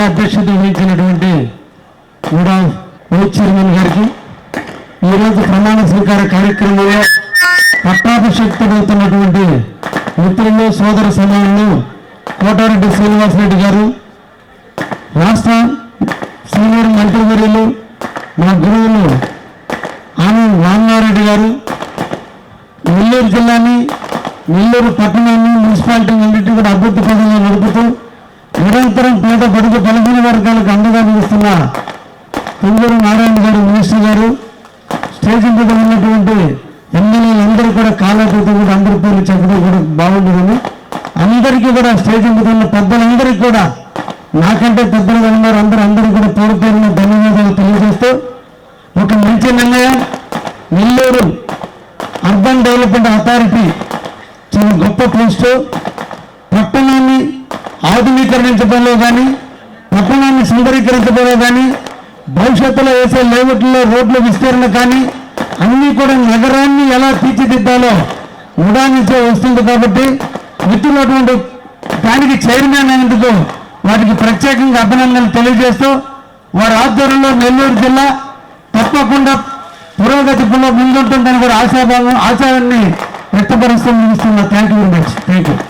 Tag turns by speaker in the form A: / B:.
A: ముఖ్య అధ్యక్షత వహించినటువంటి కూడా వైస్ చైర్మన్ గారికి ఈరోజు ప్రమాణ స్వీకార కార్యక్రమంలో పట్టాభిషక్తుడవుతున్నటువంటి మిత్రులు సోదర సమానులు కోటారెడ్డి శ్రీనివాసరెడ్డి గారు రాష్ట్ర సీనియర్ మంత్రివర్యులు మా గురువులు ఆనంద్ రామారెడ్డి గారు నెల్లూరు జిల్లాని నెల్లూరు పట్టణాన్ని మున్సిపాలిటీ అన్నింటినీ కూడా అభివృద్ధి పదంలో పేద బడుగు బలహీన వర్గాలకు అండగా నిలుస్తున్న తుంగూరు నారాయణ గారు మినిస్టర్ గారు స్టేజ్ మీద ఉన్నటువంటి ఎమ్మెల్యేలందరూ కూడా కాలేజీతో కూడా అందరి పేర్లు చెప్పడం కూడా బాగుంటుందని అందరికీ కూడా స్టేజ్ మీద ఉన్న పెద్దలందరికీ కూడా నాకంటే పెద్దలుగా ఉన్నారు అందరూ అందరికీ కూడా పేరు పేరున ధన్యవాదాలు తెలియజేస్తూ ఒక మంచి నిర్ణయం నెల్లూరు అర్బన్ డెవలప్మెంట్ అథారిటీ చాలా గొప్ప పోస్ట్. పట్టణాన్ని ఆధునీకరించడంలో కానీ పట్టణాన్ని సుందరీకరించడంలో కానీ భవిష్యత్తులో వేసే లేఅవుట్లో రోడ్ల విస్తీరణ కానీ అన్నీ కూడా నగరాన్ని ఎలా తీర్చిదిద్దాలో ఉడా వస్తుంది కాబట్టి మిత్రులటువంటి దానికి చైర్మన్ అయినందుకు వారికి ప్రత్యేకంగా అభినందనలు తెలియజేస్తూ వారి ఆధ్వర్యంలో నెల్లూరు జిల్లా తప్పకుండా పురోగతి ముందుంటుందని కూడా ఆశాభావం ఆశాన్ని వ్యక్తపరుస్తూ ముగిస్తున్నా. Thank you very much thank you